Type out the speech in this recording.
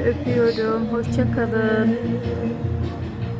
öpüyorum. Hoşça kalın.